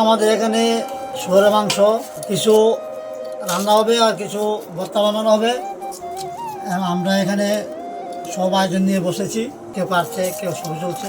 আমাদের এখানে শহরের মাংস, কিছু রান্না হবে আর কিছু ভর্তা বানানো হবে। আমরা এখানে সব আয়োজন নিয়ে বসেছি। কেউ পারছে, কেউ সবজি চলছে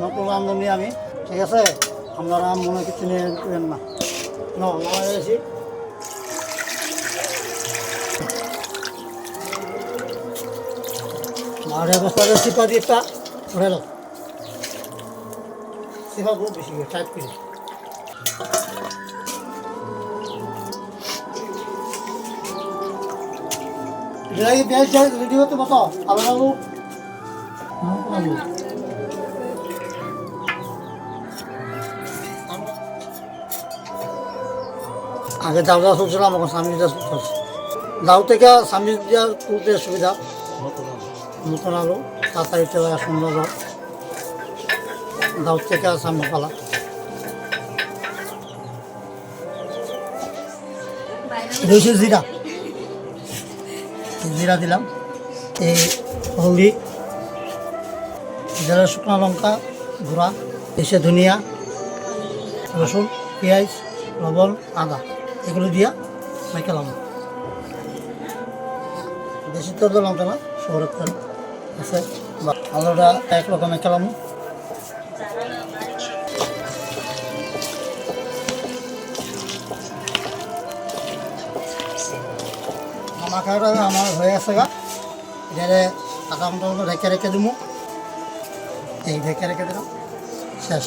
নতুন রান্ধনি আমি ঠিক আছে আপনারা মনে কিছু নিয়ে না না নামাই গেছি আর অবস্থা সিপা দিয়ে একটা উঠে দাও সিপা খুব বেশি টাইট করে রেডি হতে মতো আবার আগে দাও দাও শুনছিলাম, এখন স্বামী যা শুনতেছে দাও থেকে স্বামী যা তুলতে সুবিধা। নতুন আলু, তাড়াতাড়ি চলে সুন্দর। দাও থেকে স্বামী পালা। রয়েছে জিরা। জিরা দিলাম। এই হলদি, জিরা, শুকনো লঙ্কা গুঁড়া, এসে ধনিয়া, রসুন, পেঁয়াজ, লবণ, আদা। এগুলো দিয়া মেখেলাম বেশি তো তো না তেল আছে। আলুটা এক রকম মেখেলাম মাখাটা আমার হয়ে আছে গা। এটারে ঘণ্টার মতো ঢেকে রেখে দিব এই ঢেকে রেখে দিলাম। শেষ।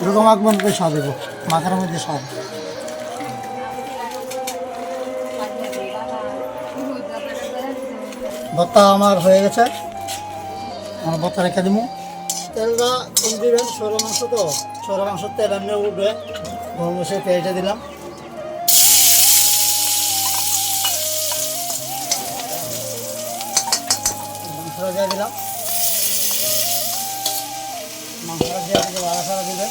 এরকম মধ্যে স্বাদ দেবো মাখার মধ্যে স্বাদ ভর্তা আমার হয়ে গেছে। আমার ভর্তা রেখে দিব তেলটা কম দিবেন, সরো মাংস তো। সরো মাংস তেল এমনি উঠবে। গরম বসে পেঁয়াজটা দিলাম। মাংসটা দিয়ে দিলাম। মাংসটা দিয়ে দিকে দিবেন।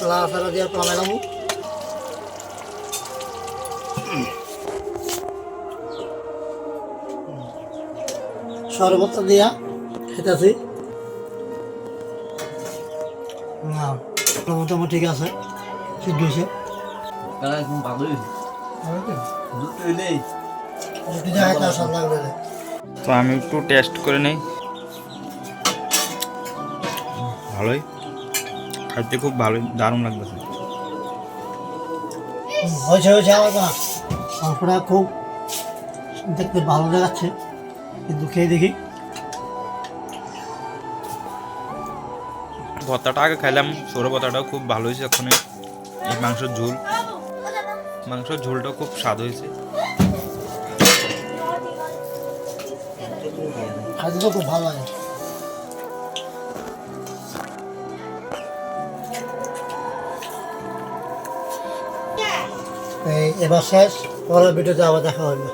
মশলা আসারা দিয়ে কমাইলাম শরবত দিয়া খেতেছি। না মোটামুটি ঠিক আছে সিদ্ধ হয়েছে। তো আমি একটু টেস্ট করে নেই। ভালোই। খাইতে খুব ভালোই দারুণ লাগতেছে। হুম, হয়েছে হয়েছে না মাংসটা খুব দেখতে ভালো দেখাচ্ছে। কিন্তু খেয়ে দেখি। ভর্তাটা আগে খাইলাম সরু ভর্তাটাও খুব ভালো হয়েছে এখন এই মাংসের ঝোল। মাংসের ঝোলটাও খুব স্বাদ হয়েছে। তো খুব ভালো লাগে। এই এবার শেষ পরের ভিডিওতে আবার দেখা হবে।